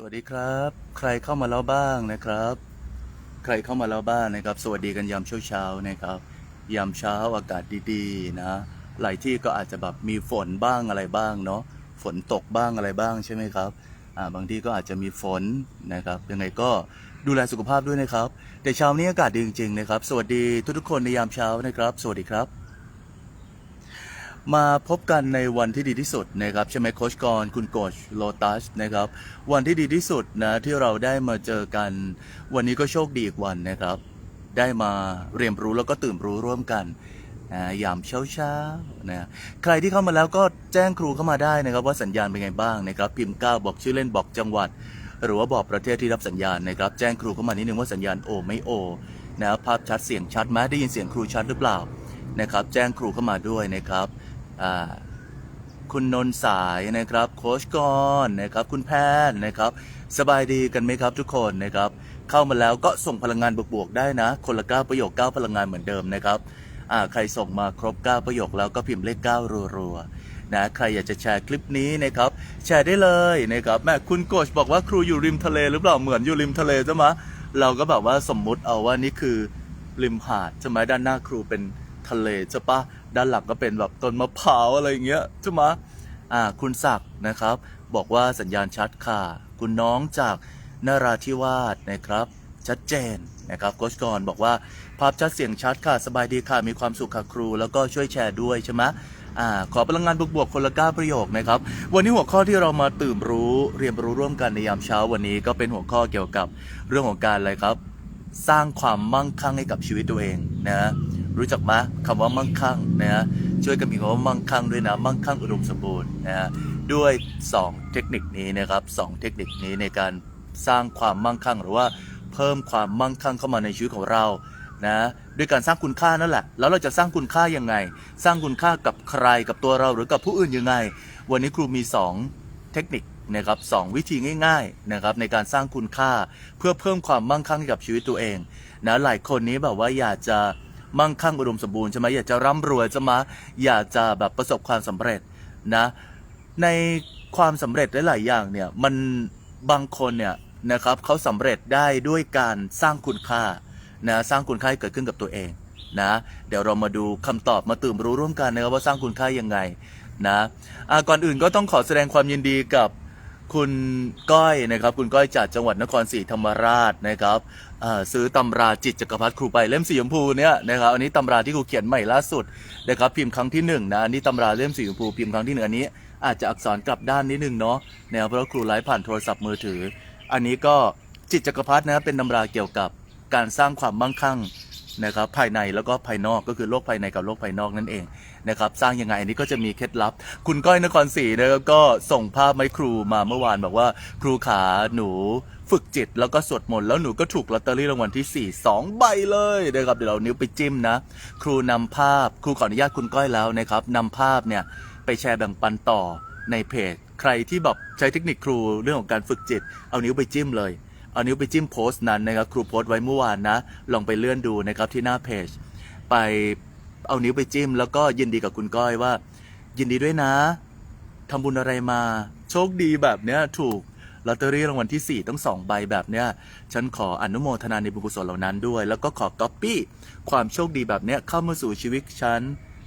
สวัสดีครับ ใครเข้ามาแล้วบ้างนะครับ ใครเข้ามาแล้วบ้างนะครับ สวัสดีกันยามเช้าๆนะครับยามเช้าอากาศดีๆนะหลายที่ก็อาจจะแบบมีฝนบ้างอะไรบ้างเนาะฝนตกบ้างอะไรบ้างใช่ไหมครับอ่าบางที่ก็อาจจะมีฝนนะครับยังไงก็ดูแลสุขภาพด้วยนะครับ แต่เช้านี้อากาศดีจริงๆนะครับ สวัสดีทุกๆคนในยามเช้านะครับ สวัสดีครับ มาพบกันในวันที่ดีที่สุดนะครับใช่ไหมโคชกรคุณโกชโลตัสนะครับ วันที่ดีที่สุดนะที่เราได้มาเจอกัน วันนี้ก็โชคดีอีกวันนะครับ ได้มาเรียนรู้แล้วก็ตื่นรู้ร่วมกันนะยามเช้าเช้าๆนะใครที่เข้ามาแล้วก็แจ้งครูเข้ามาได้นะครับ ว่าสัญญาณเป็นไงบ้างนะครับ พิมพ์ก้าบอกชื่อเล่นบอกจังหวัด หรือว่าบอกประเทศที่รับสัญญาณนะครับ แจ้งครูเข้ามานิดนึงว่าสัญญาณโอไม่โอนะภาพชัดเสียงชัดไหมได้ยินเสียงครูชัดหรือเปล่านะครับ แจ้งครูเข้ามาด้วยนะครับ คุณนนท์สายนะครับโคชกรนะครับคุณแพทย์นะครับ สบายดีกันไหมครับทุกคนนะครับ เข้ามาแล้วก็ส่งพลังงานบวกๆได้นะ คนละ 9 ประโยค 9 พลังงานเหมือนเดิมนะครับใครส่งมาครบ 9 ประโยคแล้วก็พิมพ์เลข 9 รัวๆนะใครอยากจะแชร์คลิปนี้นะครับแชร์ได้เลยนะครับแม่คุณโกชบอกว่าครูอยู่ริมทะเลหรือเปล่าเหมือนอยู่ริมทะเลใช่ไหมเราก็แบบว่าสมมุติเอาว่านี่คือริมหาดใช่ไหมด้านหน้าครูเป็นทะเลใช่ปะ ด้านหลังก็เป็นแบบต้นมะพร้าวอะไรอย่างเงี้ยใช่ไหมอ่าคุณศักดิ์นะครับ บอกว่าสัญญาณชัดค่ะ คุณน้องจากนราธิวาสนะครับ ชัดเจนนะครับโคชกรบอกว่าภาพชัดเสียงชัดค่ะ สบายดีค่ะ มีความสุขค่ะครู แล้วก็ช่วยแชร์ด้วยใช่ไหมอ่าขอพลังงานบวกๆคนละก้าประโยคนะครับ วันนี้หัวข้อที่เรามาตื่นรู้เรียนรู้ร่วมกันในยามเช้าวันนี้ก็เป็นหัวข้อเกี่ยวกับเรื่องของการอะไรครับ สร้างความมั่งคั่งให้กับชีวิตตัวเองนะ รู้จักไหมคำว่ามั่งคั่งนะฮะช่วยกันมีคำว่ามั่งคั่งด้วยนะมั่งคั่งอุดมสมบูรณ์นะฮะด้วย 2 เทคนิคนี้นะครับสองเทคนิคนี้ในการสร้างความมั่งคั่งหรือว่าเพิ่มความมั่งคั่งเข้ามาในชีวิตของเรานะด้วยการสร้างคุณค่านั่นแหละ แล้วเราจะสร้างคุณค่ายังไง สร้างคุณค่ากับใครกับตัวเราหรือกับผู้อื่นยังไง วันนี้ครูมี 2 เทคนิคนะครับสองวิธีง่ายๆนะครับในการสร้างคุณค่าเพื่อเพิ่มความมั่งคั่งให้กับชีวิตตัวเองนะหลายคนนี้แบบว่าอยากจะ มั่งคั่งอุดมสมบูรณ์ใช่ไหมอยากจะร่ำรวยใช่ไหมอยากจะแบบประสบความสำเร็จนะ ในความสำเร็จหลายๆอย่างเนี่ยมันบางคนเนี่ยนะครับเขาสำเร็จได้ด้วยการสร้างคุณค่านะสร้างคุณค่าให้เกิดขึ้นกับตัวเองนะเดี๋ยวเรามาดูคำตอบมาตื่นรู้ร่วมกันนะครับว่าสร้างคุณค่ายังไงนะะก่อนอื่นก็ต้องขอแสดงความยินดีกับคุณก้อยนะครับ คุณก้อยจากจังหวัดนครศรีธรรมราชนะครับ ซื้อตำราจิตจักรพรรดิครูไปเล่มสีชมพูเนี่ยนะครับอันนี้ตำราที่ครูเขียนใหม่ล่าสุดนะครับพิมพ์ครั้งที่หนึ่งนะอันนี้ตำราเล่มสีชมพูพิมพ์ครั้งที่หนึ่งอันนี้อาจจะอักษรกลับด้านนิดนึงเนาะนะครับเพราะครูไลฟ์ผ่านโทรศัพท์มือถือ อันนี้ก็จิตจักรพรรดินะเป็นตำราเกี่ยวกับการสร้างความมั่งคั่งนะครับภายในแล้วก็ภายนอกก็คือโลกภายในกับโลกภายนอกนั่นเองนะครับสร้างยังไงอันนี้ก็จะมีเคล็ดลับ คุณก้อยนครศรีนะครับก็ส่งภาพมาให้ครูมาเมื่อวานบอกว่า ครูขาหนู ฝึกจิตแล้วก็สวดมนต์แล้วหนูก็ถูกลอตเตอรี่รางวัลที่ 4 2 ใบเลยนะครับเดี๋ยวเรานิ้วไปจิ้มนะ ครูนำภาพ ครูขออนุญาตคุณก้อยแล้วนะครับนำภาพเนี่ยไปแชร์แบ่งปันต่อในเพจ ใครที่แบบใช้เทคนิคครูเรื่องของการฝึกจิต เอานิ้วไปจิ้มเลยเอานิ้วไปจิ้มโพสต์นั้นนะครับครูโพสต์ไว้เมื่อวานนะ ลองไปเลื่อนดูนะครับที่หน้าเพจ ไปเอานิ้วไปจิ้ม แล้วก็ยินดีกับคุณก้อยว่า ยินดีด้วยนะทำบุญอะไรมา โชคดีแบบเนี้ยถูก ลอตเตอรี่รางวัลที่ 4 ต้องสองใบแบบเนี้ยฉันขออนุโมทนาในบุญกุศลเหล่านั้นด้วย แล้วก็ขอก๊อปปี้ความโชคดีแบบเนี้ยเข้ามาสู่ชีวิตฉัน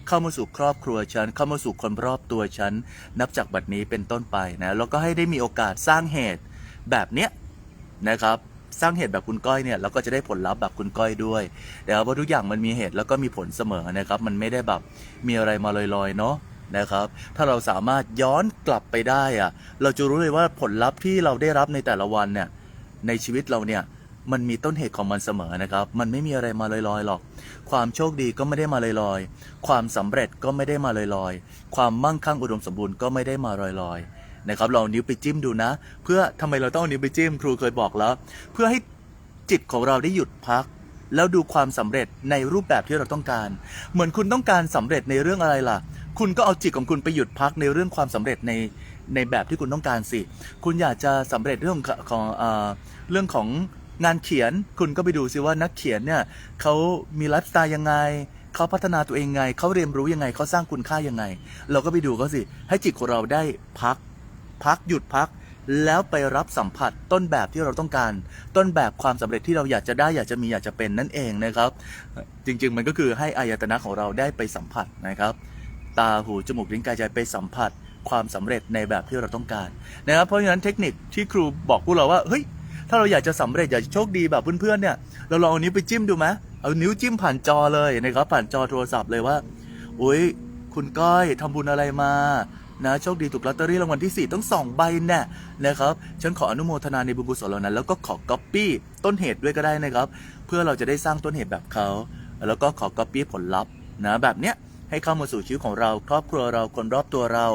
เข้ามาสู่ครอบครัวฉัน เข้ามาสู่คนรอบตัวฉัน นับจากบัดนี้เป็นต้นไปนะแล้วก็ให้ได้มีโอกาสสร้างเหตุแบบเนี้ยนะครับสร้างเหตุแบบคุณก้อยเนี่ยเราก็จะได้ผลลัพธ์แบบคุณก้อยด้วยเดี๋ยวเพราทุกอย่างมันมีเหตุแล้วก็มีผลเสมอนะครับ มันไม่ได้แบบมีอะไรมาลอยๆเนาะ นะครับ ถ้าเราสามารถย้อนกลับไปได้อะเราจะรู้เลยว่าผลลัพธ์ที่เราได้รับในแต่ละวันเนี่ยในชีวิตเราเนี่ยมันมีต้นเหตุของมันเสมอนะครับ มันไม่มีอะไรมาลอยๆหรอก ความโชคดีก็ไม่ได้มาลอยๆ ความสำเร็จก็ไม่ได้มาลอยๆ ความมั่งคั่งอุดมสมบูรณ์ก็ไม่ได้มาลอยๆ นะครับ ลองนิ้วไปจิ้มดูนะ เพื่อทำไมเราต้องนิ้วไปจิ้ม ครูเคยบอกแล้ว เพื่อให้จิตของเราได้หยุดพัก แล้วดูความสำเร็จในรูปแบบที่เราต้องการ เหมือนคุณต้องการสำเร็จในเรื่องอะไรล่ะ คุณก็เอาจิตของคุณไปหยุดพักในเรื่องความสำเร็จในในแบบที่คุณต้องการสิ คุณอยากจะสำเร็จเรื่องของเอ่อเรื่องของงานเขียน คุณก็ไปดูสิว่านักเขียนเนี่ยเขามีไลฟ์สไตล์ยังไงเขาพัฒนาตัวเองไง เขาเรียนรู้ยังไง เขาสร้างคุณค่ายังไง เราก็ไปดูเขาสิ ให้จิตของเราได้พัก พักหยุดพัก แล้วไปรับสัมผัสต้นแบบที่เราต้องการ ต้นแบบความสำเร็จที่เราอยากจะได้ อยากจะมี อยากจะเป็นนั่นเองนะครับ จริง ๆ มันก็คือให้อายตนะของเราได้ไปสัมผัสนะครับ ตาหูจมูกลิ้นกายใจไปสัมผัสความสำเร็จในแบบที่เราต้องการนะครับเพราะฉะนั้นเทคนิคที่ครูบอกพวกเราว่าเฮ้ยถ้าเราอยากจะสำเร็จอยากจะโชคดีแบบเพื่อนๆเนี่ยเราลองเอานิ้วไปจิ้มดูไหมเอานิ้วจิ้มผ่านจอเลยนะครับผ่านจอโทรศัพท์เลยว่าอุ้ยคุณก้อยทำบุญอะไรมานะโชคดีถูกลอตเตอรี่รางวัลที่ 4 ต้องสองใบแน่นะครับฉันขออนุโมทนาในบุญกุศลเหล่านั้น แล้วก็ขอก๊อปปี้ต้นเหตุด้วยก็ได้นะครับ เพื่อเราจะได้สร้างต้นเหตุแบบเขาแล้วก็ขอก๊อปปี้ผลลัพธ์นะแบบเนี้ย ให้เข้ามาสู่ชีวิตของเรา ครอบครัวเราคนรอบตัวเรา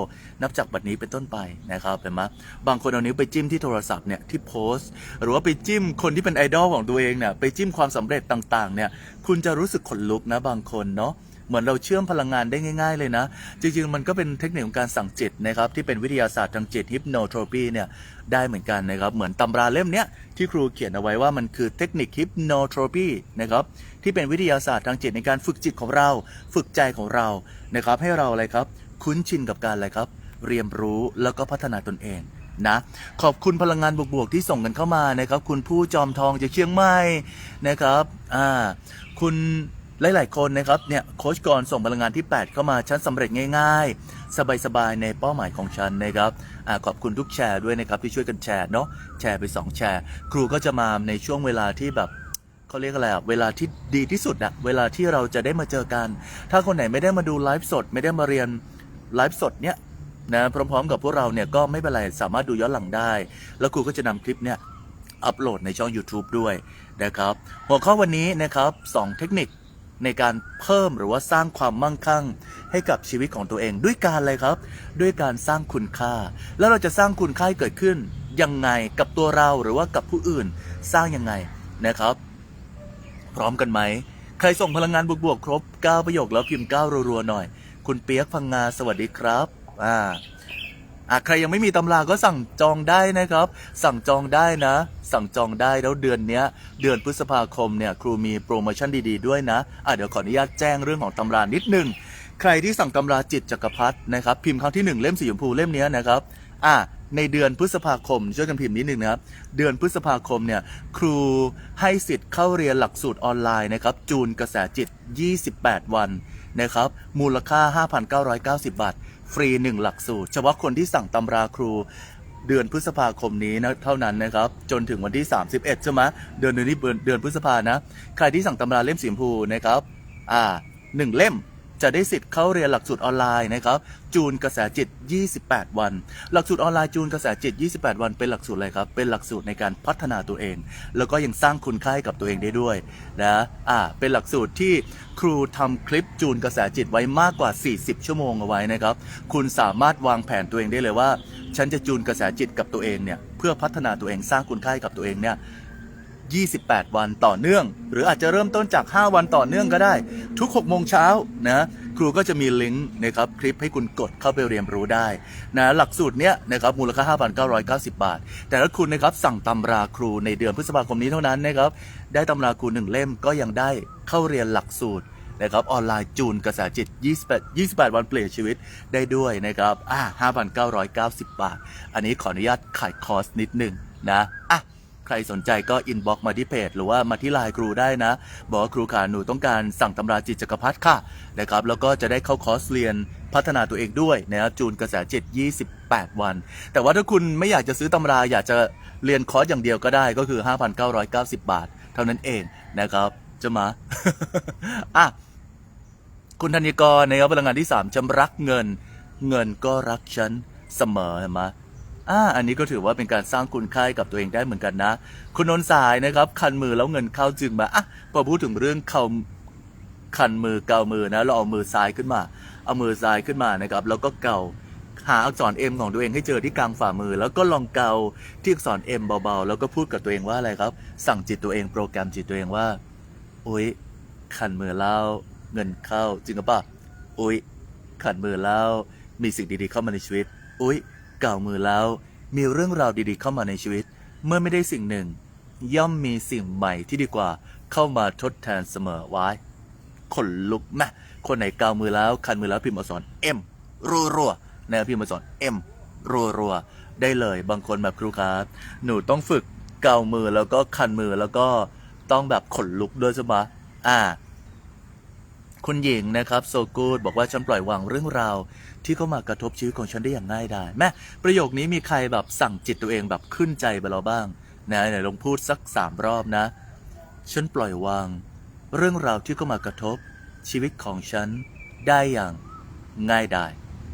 นับจากบัดนี้เป็นต้นไปนะครับเห็นไหมบางคนเอานิ้วไปจิ้มที่โทรศัพท์เนี่ยที่โพสต์ หรือว่าไปจิ้มคนที่เป็นไอดอลของตัวเองเนี่ยไปจิ้มความสำเร็จต่างๆเนี่ยคุณจะรู้สึกขนลุกนะบางคนเนาะ เหมือนเราเชื่อมพลังงานได้ง่าย ๆ เลยนะ จริงๆ มันก็เป็นเทคนิคของการสั่งจิตนะครับที่เป็นวิทยาศาสตร์ทางจิตฮิปโนโทรปีเนี่ยได้เหมือนกันนะครับ เหมือนตำราเล่มเนี้ยที่ครูเขียนเอาไว้ว่ามันคือเทคนิคฮิปโนโทรปีนะครับที่เป็นวิทยาศาสตร์ทางจิตในการฝึกจิตของเรา ฝึกใจของเรานะครับให้เราอะไรครับคุ้นชินกับการอะไรครับเรียนรู้แล้วก็พัฒนาตนเองนะขอบคุณพลังงานบวกๆที่ส่งกันเข้ามานะครับ คุณผู้จอมทองจากเชียงใหม่นะครับอ่าคุณ หลายๆ คนนะครับเนี่ยโค้ชกรส่งพลังงานที่ 8 เข้ามาฉันสำเร็จง่าย ๆ สบายๆ ในเป้าหมายของฉันนะครับอขอบคุณทุกแชร์ด้วยนะครับที่ช่วยกันแชร์เนาะแชร์ไป 2 แชร์ ครูก็จะมาในช่วงเวลาที่แบบเขาเรียกอะไรอะเวลาที่ดีที่สุดอะเวลาที่เราจะได้มาเจอกัน ถ้าคนไหนไม่ได้มาดูไลฟ์สด ไม่ได้มาเรียนไลฟ์สดเนี้ยนะพร้อมๆ กับพวกเราเนี่ยก็ไม่เป็นไรสามารถดูย้อนหลังได้ แล้วครูก็จะนำคลิปเนี่ยอัปโหลดในช่อง YouTube ด้วยนะครับหัวข้อวันนี้นะครับสองเทคนิค ในการเพิ่มหรือว่าสร้างความมั่งคั่ง ให้กับชีวิตของตัวเองด้วยการอะไรครับ ด้วยการสร้างคุณค่า แล้วเราจะสร้างคุณค่าให้เกิดขึ้นยังไงกับตัวเราหรือว่ากับผู้อื่นสร้างยังไงนะครับ พร้อมกันไหม ใครส่งพลังงานบวกๆครบ 9 ประโยคแล้วพิมพ์ 9 รัวๆหน่อย คุณเปียกพังงาสวัสดีครับ อ่า อะใครยังไม่มีตำราก็สั่งจองได้นะครับ สั่งจองได้นะ สั่งจองได้แล้วเดือนเนี้ย เดือนพฤษภาคมเนี่ยครูมีโปรโมชั่นดีๆด้วยนะอะเดี๋ยวขออนุญาตแจ้งเรื่องของตำรานิดหนึง ใครที่สั่งตำราจิตจักรพรรดินะครับ พิมพ์ครั้งที่หนึ่งเล่มสีชมพูเล่มนี้นะครับอะในเดือนพฤษภาคมช่วยกันพิมพ์นิดนึงนะครับ เดือนพฤษภาคมเนี่ยครูให้สิทธิ์เข้าเรียนหลักสูตรออนไลน์นะครับ จูนกระแสจิต 28 วันนะครับ มูลค่า 5,990 บาท ฟรี1หลักสูตร เฉพาะคนที่สั่งตำราครู เดือนพฤษภาคมนี้นะเท่านั้นนะครับ จนถึงวันที่ 31 ใช่ไหมเดือนนี้เดือนเดือนพฤษภานะ ใครที่สั่งตำราเล่มสีชมพูนะครับ อ่าหนึ่งเล่ม จะได้สิทธิ์เข้าเรียนหลักสูตรออนไลน์นะครับจูนกระแสจิต 28 วัน หลักสูตรออนไลน์จูนกระแสจิต 28 วันเป็นหลักสูตรอะไรครับเป็นหลักสูตรในการพัฒนาตัวเอง แล้วก็ยังสร้างคุณค่าให้กับตัวเองได้ด้วยนะอ่าเป็นหลักสูตรที่ครูทำคลิปจูนกระแสจิตไว้มากกว่า 40 ชั่วโมงเอาไว้นะครับคุณสามารถวางแผนตัวเองได้เลยว่า ฉันจะจูนกระแสจิตกับตัวเองเนี่ยเพื่อพัฒนาตัวเองสร้างคุณค่าให้กับตัวเองเนี่ย 28 วันต่อเนื่อง หรืออาจจะเริ่มต้นจาก 5 วันต่อเนื่องก็ได้ ทุก 6 โมงเช้านะครูก็จะมีลิงก์นะครับคลิปให้คุณกดเข้าไปเรียนรู้ได้นะหลักสูตรเนี้ยนะครับมูลค่า 5,990 บาท แต่ถ้าคุณนะครับสั่งตำราครูในเดือนพฤษภาคมนี้เท่านั้นนะครับได้ตำราครูหนึ่งเล่มก็ยังได้เข้าเรียนหลักสูตรนะครับออนไลน์จูนกระแสจิต 28 28 วันเปลี่ยนชีวิตได้ด้วยนะครับอ่า5,990 บาท อันนี้ขออนุญาตขายคอร์สนิดหนึ่งนะอะ ใครสนใจก็อินบ็อกมาที่เพจ หรือว่ามาที่ไลน์ครูได้นะ บอกว่าครูขาหนูต้องการสั่งตำราจิตจักรพรรดิค่ะนะครับแล้วก็จะได้เข้าคอร์สเรียนพัฒนาตัวเองด้วยนะครับจูนกระแสจิต28 วัน แต่ว่าถ้าคุณไม่อยากจะซื้อตำราอยากจะเรียนคอร์สอย่างเดียวก็ได้ก็คือ 5,990 บาท เท่านั้นเองนะครับจะมาอะคุณธัญกรนะครับพลังงานที่ 3จำรักเงิน เงินก็รักฉันเสมอเห็นไหม อ่าอันนี้ก็ถือว่าเป็นการสร้างคุณค่าให้กับตัวเองได้เหมือนกันนะ คุณนนสายนะครับคันมือแล้วเงินเข้าจึงมาอะพอพูดถึงเรื่องเขาคันมือเกามือนะเราเอามือซ้ายขึ้นมา เอามือซ้ายขึ้นมานะครับแล้วก็เกาหาอักษร M ของตัวเองให้เจอที่กลางฝ่ามือ แล้วก็ลองเกาที่อักษร M เบาๆ แล้วก็พูดกับตัวเองว่าอะไรครับ สั่งจิตตัวเองโปรแกรมจิตตัวเองว่าอุ๊ยขันมือเล่าเงินเข้าจริงหรือเปล่าอุ๊ยขันมือเล่ามีสิ่งดีๆเข้ามาในชีวิตอุ๊ย เก่ามือแล้ว มีเรื่องราวดีๆ เข้ามาในชีวิต เมื่อไม่ได้สิ่งหนึ่ง ย่อมมีสิ่งใหม่ที่ดีกว่าเข้ามาทดแทนเสมอไว้ขนลุกแม่คนไหนเกามือแล้ว คันมือแล้วพิมพ์อักษร M รัวๆนะพิมพ์อักษร M รัวๆได้เลยบางคนแบบครูครับ หนูต้องฝึกเกามือแล้วก็คันมือแล้วก็ต้องแบบขนลุกด้วยใช่ไหมอ่า คุณหญิงนะครับโซกูดบอกว่าฉันปล่อยวางเรื่องราว ที่เข้ามากระทบชีวิตของฉันได้อย่างง่ายดายแม่ประโยคนี้มีใครแบบสั่งจิตตัวเองแบบขึ้นใจไปแล้วบ้างนะไหนลองพูดสักสามรอบนะ ฉันปล่อยวาง เรื่องราวที่เข้ามากระทบ ชีวิตของฉันได้อย่างง่ายดาย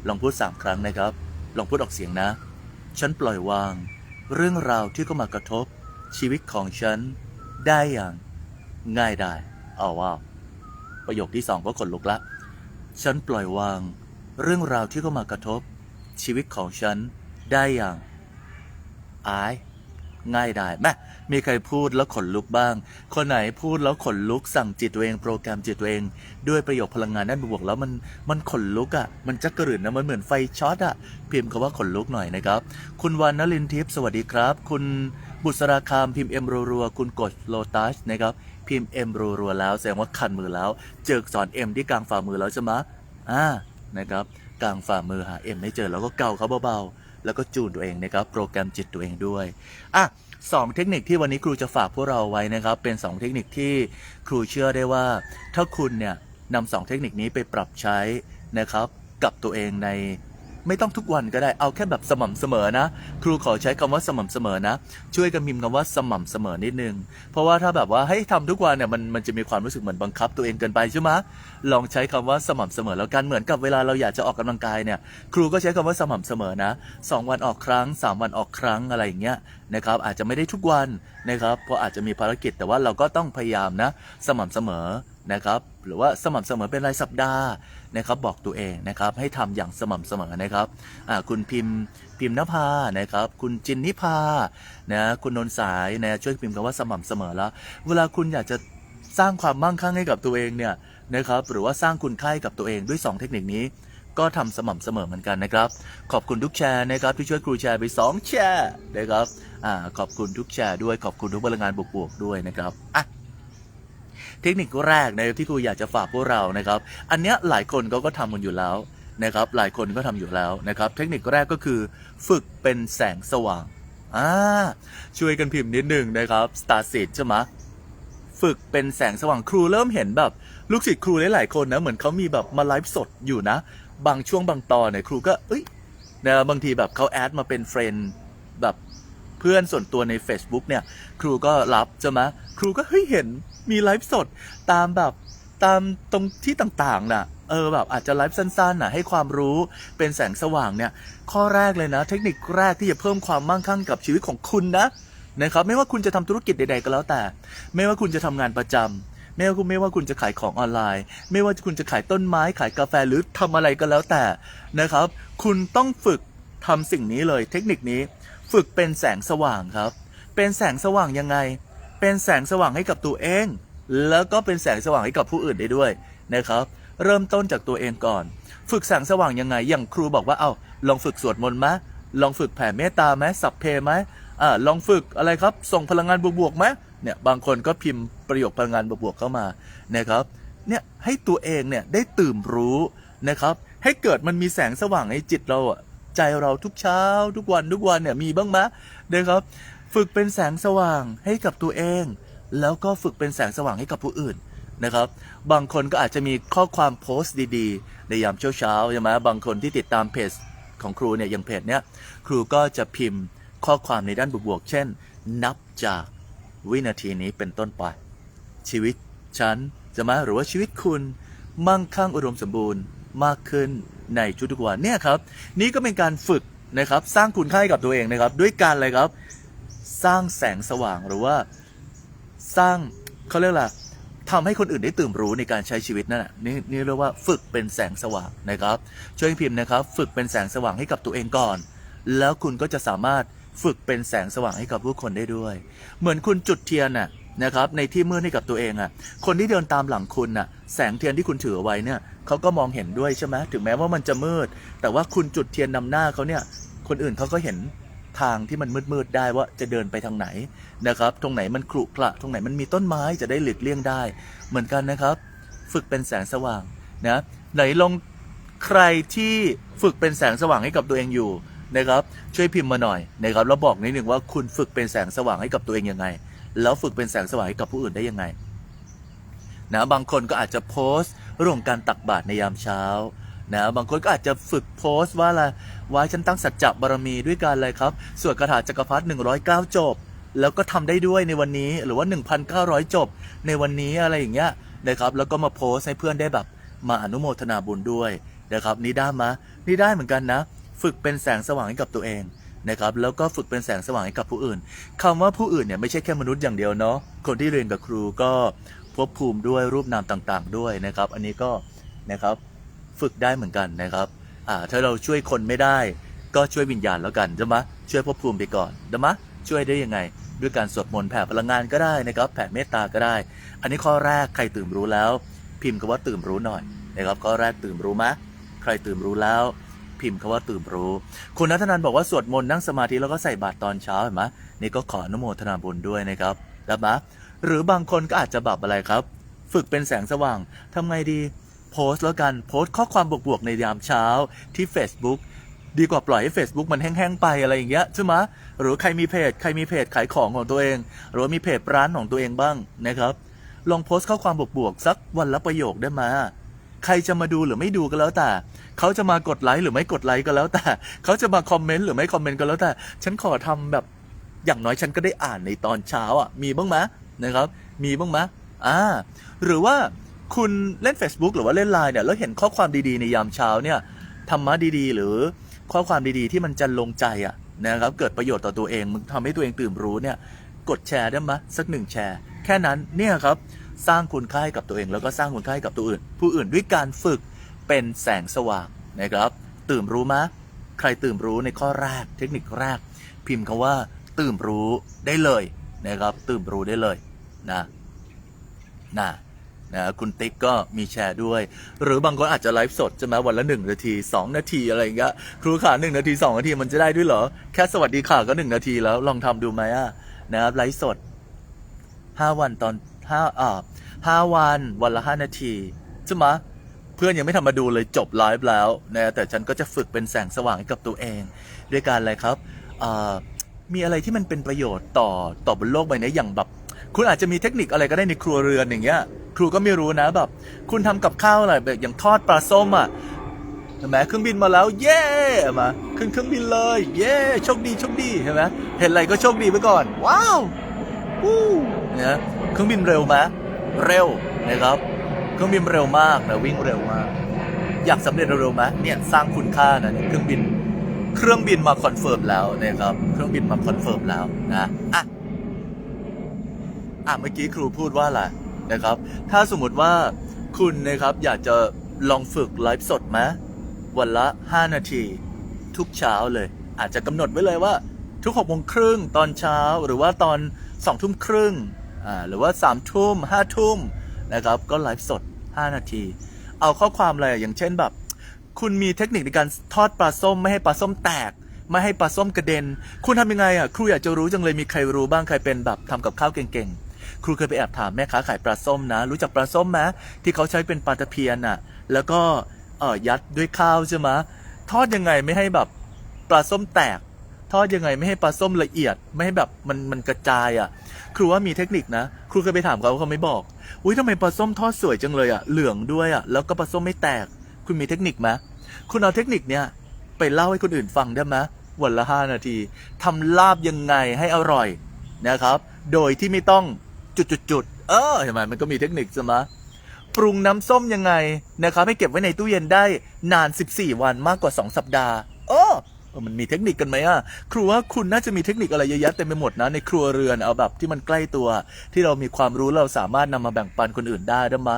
ลองพูดสามครั้งนะครับ ลองพูดออกเสียงนะ ฉันปล่อยวาง เรื่องราวที่เข้ามากระทบ ชีวิตของฉันได้อย่างง่ายดายเอาว้าว ประโยคที่สองก็ขนลุกละ ฉันปล่อยวาง เรื่องราวที่เข้ามากระทบ ชีวิตของฉันได้อย่างอายง่ายได้แม่มีใครพูดแล้วขนลุกบ้าง คนไหนพูดแล้วขนลุกสั่งจิตตัวเองโปรแกรมจิตตัวเอง ด้วยประโยคพลังงานด้านบวกแล้วมันมันขนลุกอะ่ะ มันจะกระื่นนะมันเหมือนไฟช็อตอะ่ะพิมพ์คำว่าขนลุกหน่อยนะครับ คุณวันนลินทิพย์สวัสดีครับ คุณบุษราคามพิมพ์เอ็มรัวๆคุณกดโลตัสนะครับ พิมพ์เอ็มรัวๆแล้วแสดงว่าคันมือแล้ว เจอสอนเอ็มที่กลางฝ่ามือแล้วใช่ไหมอ่านะครับกลางฝ่ามือหาเอ็มไม่เจอแล้วก็เกาเขาเบาๆ แล้วก็จูนตัวเองนะครับ โปรแกรมจิตตัวเองด้วยอะสองเทคนิคที่วันนี้ครูจะฝากพวกเราไว้นะครับ เป็นสองเทคนิคที่ครูเชื่อได้ว่า ถ้าคุณเนี่ยนำสองเทคนิคนี้ไปปรับใช้นะครับ กับตัวเองใน ไม่ต้องทุกวันก็ได้เอาแค่แบบสม่ำเสมอนะ ครูขอใช้คำว่าสม่ำเสมอนะ ช่วยกันพิมพ์คำว่าสม่ำเสมอนิดนึง เพราะว่าถ้าแบบว่าให้ทำทุกวันเนี่ยมันมันจะมีความรู้สึกเหมือนบังคับตัวเองเกินไปใช่ไหมลองใช้คำว่าสม่ำเสมอแล้วกันเหมือนกับเวลาเราอยากจะออกกำลังกายเนี่ย ครูก็ใช้คำว่าสม่ำเสมอนะสองวันออกครั้งสามวันออกครั้งอะไรอย่างเงี้ยนะครับอาจจะไม่ได้ทุกวันนะครับเพราะอาจจะมีภารกิจแต่ว่าเราก็ต้องพยายามนะ สม่ำเสมอ นะครับหรือว่าสม่ำเสมอเป็นรายสัปดาห์นะครับบอกตัวเองนะครับให้ทำอย่างสม่ำเสมอนะครับคุณพิมพ์พิมพ์นภานะครับคุณจินนิพานะคุณนนสายนะช่วยพิมพ์คำว่าสม่ำเสมอแล้ว เวลาคุณอยากจะสร้างความมั่งคั่งให้กับตัวเองเนี่ยนะครับหรือว่าสร้างคุณค่าให้กับตัวเองด้วย 2 เทคนิคนี้ ก็ทำสม่ำเสมอเหมือนกันนะครับ ขอบคุณทุกแชร์นะครับที่ช่วยครูแชร์ไป 2 แชร์นะครับอขอบคุณทุกแชร์ด้วยขอบคุณทุกพลังงานบวกๆด้วยนะครับอะ เทคนิคแรกนะที่ครูอยากจะฝากพวกเรานะครับ อันเนี้ยหลายคนเขาก็ทำกันอยู่แล้วนะครับ หลายคนก็ทำอยู่แล้วนะครับ เทคนิคแรกก็คือ ฝึกเป็นแสงสว่างอ่าช่วยกันพิมพ์นิดหนึ่งนะครับ Star s e e d ใช่ไหมฝึกเป็นแสงสว่างครูเริ่มเห็นแบบ ลูกศิษย์ครูหลายๆคนนะเหมือนเขามีแบบมาไลฟ์สดอยู่นะ บางช่วงบางตอนเนี่ยครูก็เอ้ยนะบางทีแบบเขาแอดมาเป็นเฟรนด์แบบเพื่อนส่วนตัวใน Facebook เนี่ย ครูก็รับใช่ไหมครูก็เฮ้ยเห็น มีไลฟ์สดตามแบบตามตรงที่ต่างๆน่ะ เออแบบอาจจะไลฟ์สั้นๆน่ะให้ความรู้เป็นแสงสว่างเนี่ย ข้อแรกเลยนะ เทคนิคแรกที่จะเพิ่มความมั่งคั่งกับชีวิตของคุณนะนะครับไม่ว่าคุณจะทำธุรกิจใด ๆ ก็แล้วแต่ ไม่ว่าคุณจะทำงานประจำไม่ว่าคุณไม่ว่าคุณจะขายของออนไลน์ ไม่ว่าคุณจะขายต้นไม้ขายกาแฟหรือทำอะไรก็แล้วแต่นะครับ คุณต้องฝึกทำสิ่งนี้เลย เทคนิคนี้ ฝึกเป็นแสงสว่างครับ เป็นแสงสว่างยังไง เป็นแสงสว่างให้กับตัวเอง แล้วก็เป็นแสงสว่างให้กับผู้อื่นได้ด้วยนะครับ เริ่มต้นจากตัวเองก่อน ฝึกแสงสว่างยังไง อย่างครูบอกว่าเอา้าลองฝึกสวดมนต์ไหมลองฝึกแผ่เมตตาไหมสัพเพไหมอ่าลองฝึกอะไรครับ ส่งพลังงานบวกๆไหมเนี่ยบางคนก็พิมพ์ประโยคพลังงานบวกๆเข้ามานะครับเนี่ยให้ตัวเองเนี่ยได้ตื่นรู้นะครับให้เกิดมันมีแสงสว่างในจิตเราอะใจเราทุกเช้าทุกวันทุกวันเนี่ยมีบ้างไหมนะครับ ฝึกเป็นแสงสว่างให้กับตัวเอง แล้วก็ฝึกเป็นแสงสว่างให้กับผู้อื่นนะครับ บางคนก็อาจจะมีข้อความโพสต์ดีๆ ในยามเช้าๆใช่ไหมบางคนที่ติดตามเพจของครูเนี่ยอย่างเพจเนี้ยครูก็จะพิมพ์ข้อความในด้านบวกๆ เช่น นับจากวินาทีนี้เป็นต้นไป ชีวิตฉันจะมาหรือว่าชีวิตคุณมั่งคั่งอุดมสมบูรณ์มากขึ้นในทุกๆวันเนี่ยครับ นี่ก็เป็นการฝึกนะครับ สร้างคุณค่าให้กับตัวเองนะครับ ด้วยการอะไรครับ สร้างแสงสว่างหรือว่าสร้างเขาเรียกอะไรทำให้คนอื่นได้ตื่นรู้ในการใช้ชีวิตนั่นแหะนี่นี่เรียกว่าฝึกเป็นแสงสว่างนะครับ ช่วยพิมพ์นะครับ ฝึกเป็นแสงสว่างให้กับตัวเองก่อน แล้วคุณก็จะสามารถฝึกเป็นแสงสว่างให้กับผู้คนได้ด้วย เหมือนคุณจุดเทียนน่ะนะครับ ในที่มืดให้กับตัวเองอะ คนที่เดินตามหลังคุณน่ะ แสงเทียนที่คุณถือเอาไว้เนี่ยเขาก็มองเห็นด้วยใช่ไหมถึงแม้ว่ามันจะมืด แต่ว่าคุณจุดเทียนนำหน้าเขาเนี่ย คนอื่นเขาก็เห็น ทางที่มันมืดๆได้ว่าจะเดินไปทางไหนนะครับ ตรงไหนมันขรุขระตรงไหนมันมีต้นไม้จะได้หลีกเลี่ยงได้ เหมือนกันนะครับ ฝึกเป็นแสงสว่างนะไหนลองใครที่ฝึกเป็นแสงสว่างให้กับตัวเองอยู่นะครับช่วยพิมพ์มาหน่อยนะครับแล้วบอกนิดหนึ่งว่าคุณฝึกเป็นแสงสว่างให้กับตัวเองยังไง แล้วฝึกเป็นแสงสว่างให้กับผู้อื่นได้ยังไงนะบางคนก็อาจจะโพสต์เรื่องของการตักบาตรในยามเช้า นะบางคนก็อาจจะฝึกโพสต์ว่าอะไรว่าฉันตั้งสัจจะบารมีด้วยการอะไรครับสวดคาถาจักรพรรดิ109 จบ แล้วก็ทำได้ด้วยในวันนี้หรือว่า 1,900 จบ ในวันนี้อะไรอย่างเงี้ยนะครับแล้วก็มาโพสต์ให้เพื่อนได้แบบมาอนุโมทนาบุญด้วยนะครับนี่ได้มะนี่ได้เหมือนกันนะ ฝึกเป็นแสงสว่างให้กับตัวเองนะครับแล้วก็ฝึกเป็นแสงสว่างให้กับผู้อื่นคำว่าผู้อื่นเนี่ยไม่ใช่แค่มนุษย์อย่างเดียวเนาะคนที่เรียนกับครูก็ภพภูมิด้วยรูปนามต่างๆ ด้วยนะครับ อันนี้ก็นะครับ ฝึกได้เหมือนกันนะครับอ่าถ้าเราช่วยคนไม่ได้ ก็ช่วยวิญญาณแล้วกันจะมะช่วยภพภูมิไปก่อนจะมะช่วยได้ยังไง ด้วยการสวดมนต์แผ่พลังงานก็ได้นะครับ แผ่เมตตาก็ได้ อันนี้ข้อแรกใครตื่นรู้แล้ว พิมพ์คำว่าตื่นรู้หน่อยนะครับข้อแรกตื่นรู้มะใครตื่นรู้แล้วพิมพ์คำว่าตื่นรู้ คุณนัทนันบอกว่าสวดมนต์นั่งสมาธิแล้วก็ใส่บาตรตอนเช้าเห็นไหมนี่ก็ขออนุโมทนาบุญด้วยนะครับแล้วมะหรือบางคนก็อาจจะแบบอะไรครับ ฝึกเป็นแสงสว่างทำไงดี โพสต์แล้วกันโพสต์ข้อความบวกๆในยามเช้าที่ Facebook ดีกว่าปล่อยให้ Facebook มันแห้งๆไปอะไรอย่างเงี้ยใช่ไหมหรือใครมีเพจใครมีเพจขายของของตัวเอง หรือมีเพจร้านของตัวเองบ้างนะครับลองโพสต์ข้อความบวกๆสักวันละประโยคได้มาใครจะมาดูหรือไม่ดูก็แล้วแต่ เขาจะมากดไลค์หรือไม่กดไลค์ก็แล้วแต่ เขาจะมาคอมเมนต์หรือไม่คอมเมนต์ก็แล้วแต่ ฉันขอทำแบบอย่างน้อยฉันก็ได้อ่านในตอนเช้าอะ มีบ้างไหมนะครับ มีบ้างไหมอ่า หรือว่า คุณเล่น Facebook หรือว่าเล่นไลน์เนี่ยแล้วเห็นข้อความดีๆในยามเช้าเนี่ยธรรมะดีๆ หรือข้อความดีๆที่มันจะลงใจอะนะครับเกิดประโยชน์ต่อตัวเองมันทำให้ตัวเองตื่นรู้เนี่ยกดแชร์ได้ไหมสักหนึ่งแชร์ แค่นั้นเนี่ยครับสร้างคุณค่าให้กับตัวเอง แล้วก็สร้างคุณค่าให้กับตัวอื่น ผู้อื่นด้วยการฝึกเป็นแสงสว่างนะครับ ตื่นรู้มะใครตื่นรู้ในข้อแรกเทคนิคแรก พิมพ์คำว่า ตื่นรู้ได้เลยนะครับ ตื่นรู้ได้เลยนะนะ นะคุณติ๊กก็มีแชร์ด้วย หรือบางคนอาจจะไลฟ์สดใช่ไหมวันละหนึ่งนาทีสองนาทีอะไรอย่างเงี้ยครูขาหนึ่งนาทีสองนาทีมันจะได้ด้วยเหรอ แค่สวัสดีค่ะก็หนึ่งนาทีแล้วลองทำดูไหมอะนะครับไลฟ์สดห้าวันตอนห้าอ่าห้าวันวันละห้านาทีใช่ไหมเพื่อนยังไม่ทำมาดูเลยจบไลฟ์แล้วนะแต่ฉันก็จะฝึกเป็นแสงสว่างให้กับตัวเอง ด้วยการอะไรครับอ่ามีอะไรที่มันเป็นประโยชน์ต่อต่อบนโลกใบนี้อย่างแบบ คุณอาจจะมีเทคนิคอะไรก็ได้ในครัวเรือนอย่างเงี้ย ครูก็ไม่รู้นะแบบ คุณทำกับข้าวอะไรแบบอย่างทอดปลาส้มอะเห็นไหมเครื่องบินมาแล้ว เย่มาขึ้นเครื่องบินเลย เย่โชคดีโชคดีเห็นไหมเห็นอะไรก็โชคดีไปก่อน ว้าววู้เนี่ยเครื่องบินเร็วไหมเร็วนะครับ เครื่องบินเร็วมากนะวิ่งเร็วมาก อยากสำเร็จเร็วๆไหมเนี่ยสร้างคุณค่านะเครื่องบิน เครื่องบินมาคอนเฟิร์มแล้วนะครับ เครื่องบินมาคอนเฟิร์มแล้วนะอะ อะเมื่อกี้ครูพูดว่าอะไรนะครับ ถ้าสมมติว่าคุณนะครับอยากจะลองฝึกไลฟ์สดไหมวันละ 5 นาที ทุกเช้าเลย อาจจะกำหนดไว้เลยว่า ทุก6โมงครึ่งตอนเช้าหรือว่าตอน2ทุ่มครึ่งอ่าหรือว่า3ทุ่ม5ทุ่มนะครับ ก็ไลฟ์สด 5 นาที เอาข้อความอะไรอะอย่างเช่นแบบ คุณมีเทคนิคในการทอดปลาส้มไม่ให้ปลาส้มแตก ไม่ให้ปลาส้มกระเด็น คุณทำยังไงอะครูอยากจะรู้จังเลยมีใครรู้บ้างใครเป็นแบบทำกับข้าวเก่งๆ ครูเคยไปแอบถามแม่ค้าขายปลาส้มนะ รู้จักปลาส้มไหมที่เขาใช้เป็นปลาตะเพียนอะ แล้วก็เออยัดด้วยข้าวใช่ไหมทอดยังไงไม่ให้แบบปลาส้มแตก ทอดยังไงไม่ให้ปลาส้มละเอียด ไม่ให้แบบมันมันกระจายอะ ครูว่ามีเทคนิคนะ ครูเคยไปถามเขาเขาไม่บอกอุ้ยทำไมปลาส้มทอดสวยจังเลยอะเหลืองด้วยอะแล้วก็ปลาส้มไม่แตก คุณมีเทคนิคไหมคุณเอาเทคนิคเนี้ยไปเล่าให้คนอื่นฟังได้ไหมวันละห้านาทีทำลาบยังไงให้อร่อยนะครับ โดยที่ไม่ต้อง จุดๆเออเห็นไหมมันก็มีเทคนิคใช่ไหมปรุงน้ำส้มยังไงนะครับให้เก็บไว้ในตู้เย็นได้นาน 14 วันมากกว่า 2 สัปดาห์เออมันมีเทคนิคกันไหมอะ ครูว่าคุณน่าจะมีเทคนิคอะไรเยอะแยะเต็มไปหมดนะในครัวเรือนเอาแบบที่มันใกล้ตัว ที่เรามีความรู้เราสามารถนำมาแบ่งปันคนอื่นได้ด้วยมะ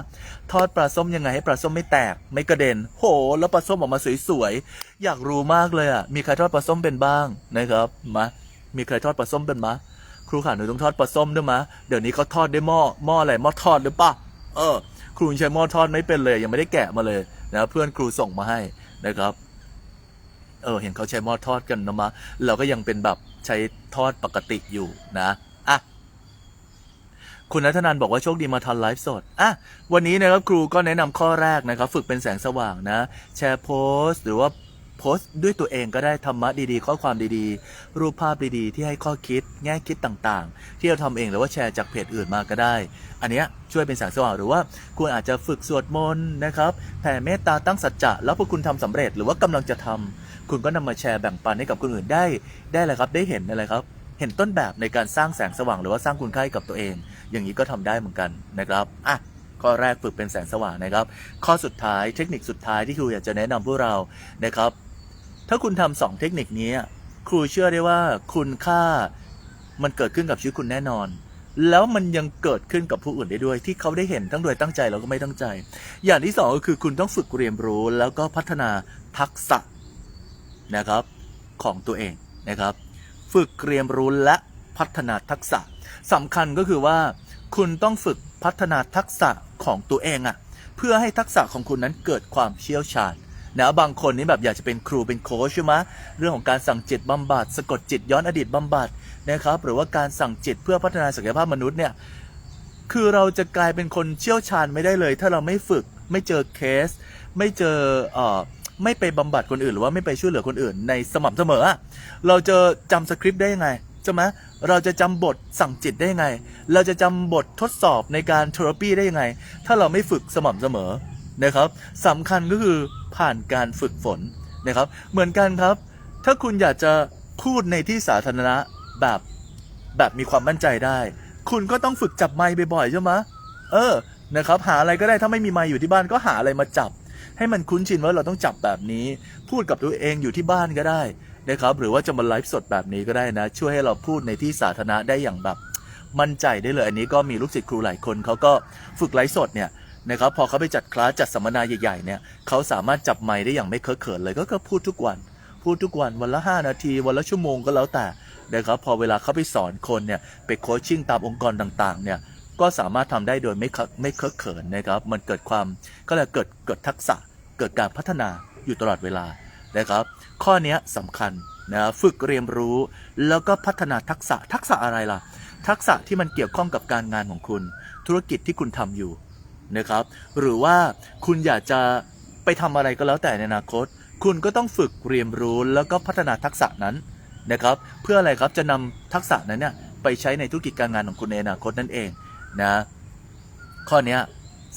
ทอดปลาส้มยังไงให้ปลาส้มไม่แตก ไม่กระเด็น โห แล้วปลาส้มออกมาสวยๆ อยากรู้มากเลยอะ มีใครทอดปลาส้มเป็นบ้างนะครับ มา มีใครทอดปลาส้มเป็นมะ รูขาหนูต้องทอดปลาส้มด้วยมะเดี๋ยวนี้เขาทอดด้วยหม้อหม้ออะไรหม้อทอดหรือปะเออ ครูใช้หม้อทอดไม่เป็นเลย ยังไม่ได้แกะมาเลยนะเพื่อนครูส่งมาให้นะครับเออเห็นเขาใช้หม้อทอดกันนะมะเราก็ยังเป็นแบบใช้ทอดปกติอยู่นะอะคุณนัทนันบอกว่าโชคดีมาทันไลฟ์สดอะวันนี้นะครับครูก็แนะนำข้อแรกนะครับ ฝึกเป็นแสงสว่างนะ แชร์โพสต์ หรือว่า โพสต์ด้วยตัวเองก็ได้ธรรมะดีๆ ข้อความดีๆ รูปภาพดีๆ ที่ให้ข้อคิด แง่คิดต่างๆ ที่เราทำเองหรือว่าแชร์จากเพจอื่นมาก็ได้ อันนี้ช่วยเป็นแสงสว่างหรือว่าคุณอาจจะฝึกสวดมนต์นะครับแผ่เมตตาตั้งสัจจะแล้วพอคุณทำสำเร็จหรือว่ากำลังจะทำคุณก็นำมาแชร์แบ่งปันให้กับคนอื่นได้ได้เลยครับได้เห็นอะไรครับ เห็นต้นแบบในการสร้างแสงสว่างหรือว่าสร้างคุณค่าให้กับตัวเอง อย่างนี้ก็ทำได้เหมือนกันนะครับอะข้อแรกฝึกเป็นแสงสว่างนะครับ ข้อสุดท้ายเทคนิคสุดท้ายที่ครูอยากจะแนะนำพวกเรานะครับ ถ้าคุณทำสองเทคนิคนี้ ครูเชื่อได้ว่าคุณค่ามันเกิดขึ้นกับชีวิตคุณแน่นอน แล้วมันยังเกิดขึ้นกับผู้อื่นได้ด้วย ที่เขาได้เห็นทั้งโดยตั้งใจแล้วก็ไม่ตั้งใจ อย่างที่สองก็คือคุณต้องฝึกเรียนรู้แล้วก็พัฒนาทักษะนะครับของตัวเองนะครับ ฝึกเรียนรู้และพัฒนาทักษะสำคัญก็คือว่า คุณต้องฝึกพัฒนาทักษะของตัวเองอะเพื่อให้ทักษะของคุณนั้นเกิดความเชี่ยวชาญ นะบางคนนี่แบบอยากจะเป็นครูเป็นโค้ชใช่ไหมเรื่องของการสั่งจิตบำบัดสะกดจิตย้อนอดีตบำบัดนะครับหรือว่าการสั่งจิตเพื่อพัฒนาศักยภาพมนุษย์เนี่ยคือเราจะกลายเป็นคนเชี่ยวชาญไม่ได้เลย ถ้าเราไม่ฝึกไม่เจอเคส ไม่เจอเอ่อไม่ไปบำบัดคนอื่น หรือว่าไม่ไปช่วยเหลือคนอื่น ในสม่ำเสมอ เราจะจำสคริปต์ได้ยังไงใช่ไหมเราจะจำบทสั่งจิตได้ยังไง เราจะจำบททดสอบในการเทอราปีได้ยังไง ถ้าเราไม่ฝึกสม่ำเสมอ นะครับสำคัญก็คือผ่านการฝึกฝนนะครับ เหมือนกันครับ ถ้าคุณอยากจะพูดในที่สาธารณะแบบแบบมีความมั่นใจได้ คุณก็ต้องฝึกจับไมค์บ่อยๆใช่ไหมเออนะครับ หาอะไรก็ได้ถ้าไม่มีไมค์อยู่ที่บ้านก็หาอะไรมาจับ ให้มันคุ้นชินว่าเราต้องจับแบบนี้ พูดกับตัวเองอยู่ที่บ้านก็ได้นะครับหรือว่าจะมาไลฟ์สดแบบนี้ก็ได้นะ ช่วยให้เราพูดในที่สาธารณะได้อย่างแบบมั่นใจได้เลย อันนี้ก็มีลูกศิษย์ครูหลายคนเขาก็ฝึกไลฟ์สดเนี่ย นะครับพอเขาไปจัดคลาสจัดสัมมนาใหญ่ๆเนี่ยเขาสามารถจับไมค์ได้อย่างไม่เคอะเขินเลยก็พูดทุกวัน พูดทุกวันวันละ 5 นาที วันละชั่วโมงก็แล้วแต่นะครับพอเวลาเขาไปสอนคนเนี่ยไปโคชชิ่งตามองค์กรต่างๆเนี่ยก็สามารถทำได้โดยไม่เคอะไม่เคอะเขินนะครับมันเกิดความก็เลยเกิดเกิดทักษะเกิดการพัฒนาอยู่ตลอดเวลานะครับ ข้อนี้ยสำคัญนะฝึกเรียนรู้แล้วก็พัฒนาทักษะทักษะอะไรล่ะ ทักษะที่มันเกี่ยวข้องกับการงานของคุณ ธุรกิจที่คุณทำอยู่ นะครับ หรือว่าคุณอยากจะไปทำอะไรก็แล้วแต่ในอนาคต คุณก็ต้องฝึกเรียนรู้แล้วก็พัฒนาทักษะนั้นนะครับ เพื่ออะไรครับจะนำทักษะนั้นเนี่ยไปใช้ในธุรกิจการงานของคุณในอนาคตนั่นเองนะข้อนี้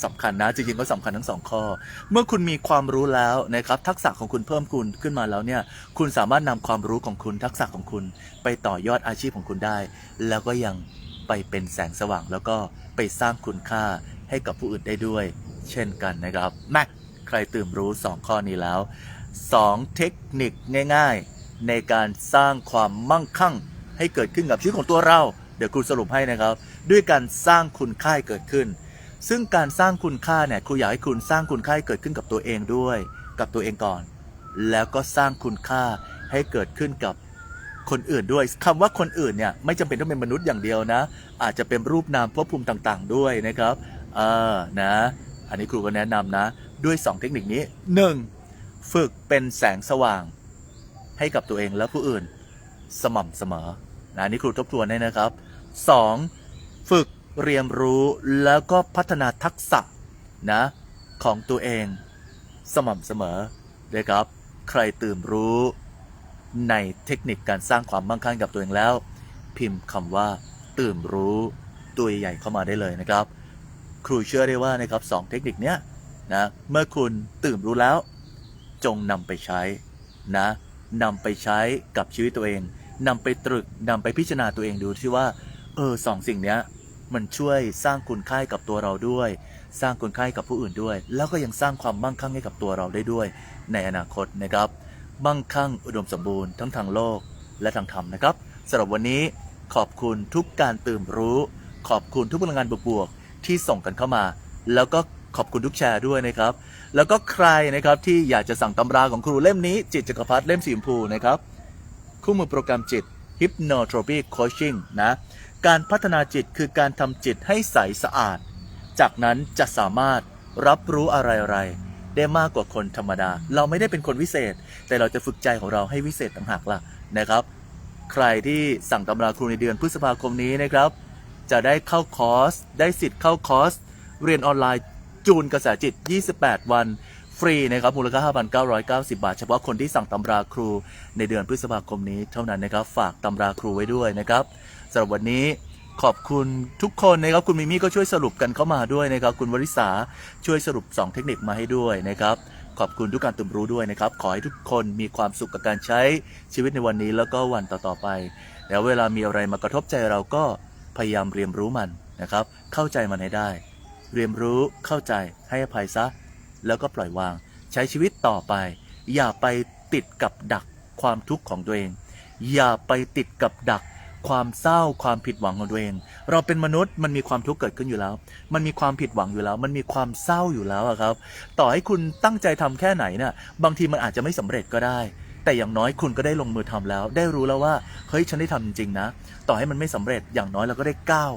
สำคัญนะจริงๆก็สำคัญทั้งสองข้อ เมื่อคุณมีความรู้แล้วนะครับทักษะของคุณเพิ่มคุณขึ้นมาแล้วเนี่ยคุณสามารถนำความรู้ของคุณทักษะของคุณ ไปต่อยอดอาชีพของคุณได้ แล้วก็ยังไปเป็นแสงสว่างแล้วก็ไปสร้างคุณค่า ให้กับผู้อื่นได้ด้วย เช่นกันนะครับแม็กใครตื่นรู้ 2 ข้อนี้แล้ว 2 เทคนิคง่าย ๆ ในการสร้างความมั่งคั่ง ให้เกิดขึ้นกับชีวิตของตัวเรา เดี๋ยวครูสรุปให้นะครับ ด้วยการสร้างคุณค่าเกิดขึ้น ซึ่งการสร้างคุณค่าเนี่ยครูอยากให้คุณสร้างคุณค่าเกิดขึ้นกับตัวเองด้วย กับตัวเองก่อน แล้วก็สร้างคุณค่าให้เกิดขึ้นกับคนอื่นด้วยคำว่าคนอื่นเนี่ยไม่จำเป็นต้องเป็นมนุษย์อย่างเดียวนะ อาจจะเป็นรูปนามภพภูมิต่าง ๆ ด้วยนะครับ เออนะ อันนี้ครูก็แนะนำนะ ด้วย 2 เทคนิคนี้ 1. ฝึกเป็นแสงสว่าง ให้กับตัวเองและผู้อื่น สม่ำเสมอนะอันนี่ครูทบทวนให้นะครับ 2. ฝึกเรียนรู้แล้วก็พัฒนาทักษะนะของตัวเองสม่ำเสมอนะครับ ใครตื่นรู้ในเทคนิคการสร้างความมั่งคั่งกับตัวเองแล้ว พิมพ์คำว่าตื่นรู้ตัวใหญ่เข้ามาได้เลยนะครับ ครูเชื่อได้ว่านะครับสองเทคนิคเนี้ยนะเมื่อคุณตื่นรู้แล้ว จงนำไปใช้นะนำไปใช้กับชีวิตตัวเองนำไปตรึกนำไปพิจารณาตัวเองดูที่ว่าเออสองสิ่งเนี้ยมันช่วยสร้างคุณค่ากับตัวเราด้วย สร้างคุณค่ากับผู้อื่นด้วย แล้วก็ยังสร้างความมั่งคั่งให้กับตัวเราได้ด้วย ในอนาคตนะครับมั่งคั่งอุดมสมบูรณ์ทั้งทางโลกและทางธรรมนะครับสำหรับวันนี้ขอบคุณทุกการตื่นรู้ ขอบคุณทุกพลังงานบวก ที่ส่งกันเข้ามา แล้วก็ขอบคุณทุกแชร์ด้วยนะครับ แล้วก็ใครนะครับที่อยากจะสั่งตำราของครูเล่มนี้ จิตจักรพรรดิเล่มสีชมพูนะครับคู่มือโปรแกรมจิต Hypnotropic Coaching นะ การพัฒนาจิตคือการทำจิตให้ใสสะอาด จากนั้นจะสามารถรับรู้อะไร ๆ ได้มากกว่าคนธรรมดา เราไม่ได้เป็นคนวิเศษ แต่เราจะฝึกใจของเราให้วิเศษต่างหากล่ะนะครับ ใครที่สั่งตำราครูในเดือนพฤษภาคมนี้นะครับ จะได้เข้าคอร์ส ได้สิทธิ์เข้าคอร์ส เรียนออนไลน์จูนกระแสจิต 28 วัน ฟรีนะครับมูลค่า 5,990 บาท เฉพาะคนที่สั่งตำราครูในเดือนพฤษภาคมนี้เท่านั้นนะครับ ฝากตำราครูไว้ด้วยนะครับสำหรับวันนี้ขอบคุณทุกคนนะครับ คุณมิมี่ก็ช่วยสรุปกันเข้ามาด้วยนะครับ คุณวริษาช่วยสรุป 2 เทคนิคมาให้ด้วยนะครับ ขอบคุณทุกการตื่นรู้ด้วยนะครับ ขอให้ทุกคนมีความสุขกับการใช้ชีวิตในวันนี้แล้วก็วันต่อๆไป แล้วเวลามีอะไรมากระทบใจเราก็ พยายามเรียนรู้มันนะครับ เข้าใจมันให้ได้ เรียนรู้เข้าใจให้อภัยซะ แล้วก็ปล่อยวาง ใช้ชีวิตต่อไป อย่าไปติดกับดักความทุกข์ของตัวเอง อย่าไปติดกับดักความเศร้าความผิดหวังของตัวเอง เราเป็นมนุษย์มันมีความทุกข์เกิดขึ้นอยู่แล้ว มันมีความผิดหวังอยู่แล้ว มันมีความเศร้าอยู่แล้วครับ ต่อให้คุณตั้งใจทำแค่ไหนเนี่ยบางทีมันอาจจะไม่สำเร็จก็ได้ แต่อย่างน้อยคุณก็ได้ลงมือทำแล้ว ได้รู้แล้วว่าเฮ้ยฉันได้ทำจริงๆนะ ต่อให้มันไม่สำเร็จอย่างน้อยเราก็ได้ก้าว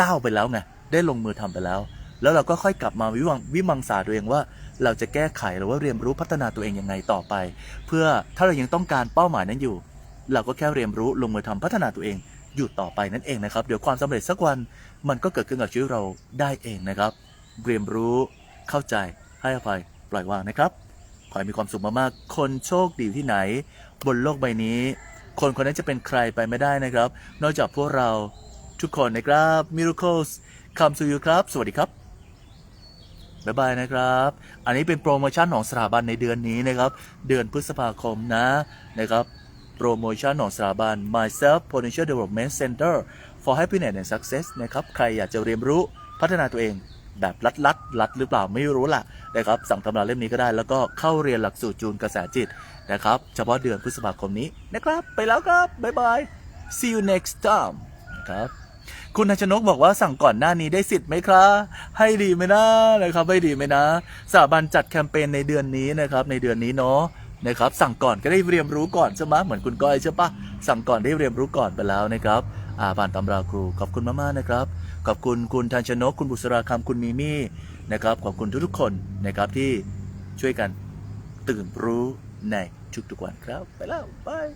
ก้าวไปแล้วไงได้ลงมือทำไปแล้ว แล้วเราก็ค่อยกลับมาวิวังวิมังสาตัวเองว่า เราจะแก้ไขหรือว่าเรียนรู้พัฒนาตัวเองยังไงต่อไป เพื่อถ้าเรายังต้องการเป้าหมายนั้นอยู่ เราก็แค่เรียนรู้ลงมือทำพัฒนาตัวเองอยู่ต่อไปนั่นเองนะครับ เดี๋ยวความสำเร็จสักวันมันก็เกิดขึ้นกับชีวิตเราได้เองนะครับ เรียนรู้เข้าใจให้อภัยปล่อยวางนะครับ ขอให้มีความสุขมากๆ คนโชคดีที่ไหน บนโลกใบนี้ คนคนนั้นจะเป็นใครไปไม่ได้นะครับ นอกจากพวกเราทุกคนนะครับ Miracles คำสุยูครับ สวัสดีครับบ๊ายบายนะครับ อันนี้เป็นโปรโมชั่นของสถาบันในเดือนนี้นะครับ เดือนพฤษภาคมนะนะครับโปรโมชั่นของสถาบัน Myself Potential Development Center for Happiness and Success นะครับ ใครอยากจะเรียนรู้พัฒนาตัวเอง แบบลัดลัดๆลัดหรือเปล่าไม่รู้ล่ะนะครับสั่งตำราเล่มนี้ก็ได้ แล้วก็เข้าเรียนหลักสูตรจูนกระแสจิตนะครับ เฉพาะเดือนพฤษภาคมนี้นะครับ ไปแล้วครับบ๊ายบาย see you next time นะครับคุณทัชนกบอกว่าสั่งก่อนหน้านี้ได้สิทธิ์ไหมครับให้ดีไหมนะนะครับให้ดีไหมนะสถาบันจัดแคมเปญในเดือนนี้นะครับในเดือนนี้เนาะนะครับสั่งก่อนก็ได้เรียนรู้ก่อนใช่ไหมเหมือนคุณก้อยใช่ปะสั่งก่อนได้เรียนรู้ก่อนไปแล้วนะครับอ่าผ่านตำราครูขอบคุณมากๆนะครับ ขอบคุณคุณทันชนก คุณบุษราคำคุณมีมี่นะครับขอบคุณทุกๆคนนะครับที่ช่วยกันตื่นรู้ในทุกๆวันครับ ไปแล้วบาย